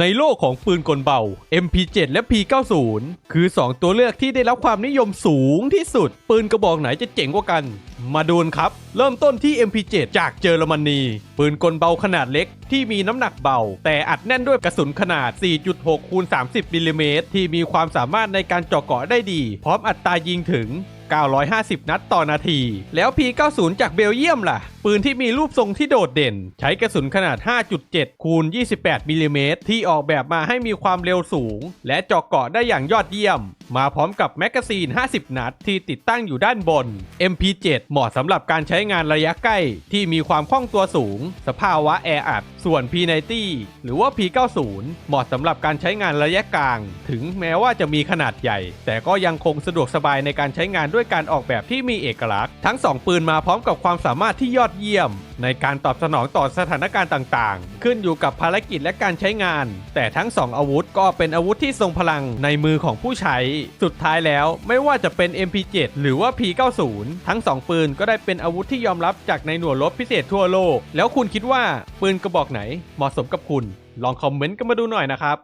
ในโลกของปืนกลเบา MP7 และ P90 คือ 2 ตัวเลือกที่ได้รับความนิยมสูงที่สุด ปืนกระบอกไหนจะเจ๋งกว่ากัน มาดูนครับ เริ่มต้นที่ MP7 จากเยอรมนี ปืนกลเบาขนาดเล็กที่มีน้ำหนักเบา แต่อัดแน่นด้วยกระสุนขนาด 4.6 คูณ 30มิลลิเมตรที่มีความสามารถในการเจาะเกาะได้ดี พร้อมอัตรายิงถึง 950 นัดต่อนาที แล้ว P90 จากเบลเยียมล่ะ ปืนที่มีรูปทรงที่โดดเด่น ใช้กระสุนขนาด 5.7 คูณ 28มิลลิเมตรที่ออกแบบมาให้มีความเร็วสูง และเจาะเกาะได้อย่างยอดเยี่ยม มาพร้อมกับแมกกาซีน 50 นัดที่ติดตั้งอยู่ด้านบน MP7 เหมาะสำหรับการใช้งานระยะใกล้ ที่มีความคล่องตัวสูง สภาวะแออัด ส่วน P90 หรือว่า P90 เหมาะสำหรับการใช้งานระยะกลาง ถึงแม้ว่าจะมีขนาดใหญ่ แต่ก็ยังคงสะดวกสบายในการใช้งานด้วยการออกแบบที่มีเอกลักษณ์ ทั้ง 2 ปืนมาพร้อมกับความสามารถที่ยอดเยี่ยม ในการตอบสนองต่อสถานการณ์ต่างๆ ขึ้นอยู่กับภารกิจและการใช้งาน แต่ทั้ง 2 อาวุธก็เป็นอาวุธที่ทรงพลังในมือของผู้ใช้ สุดท้ายแล้วไม่ว่าจะเป็น MP7 หรือว่า P90 ทั้ง 2 ปืนก็ได้เป็นอาวุธที่ยอมรับจากในหน่วยรบพิเศษทั่วโลก แล้วคุณคิดว่าปืนกระบอกไหนเหมาะสมกับคุณ ลองคอมเมนต์กันมาดูหน่อยนะครับ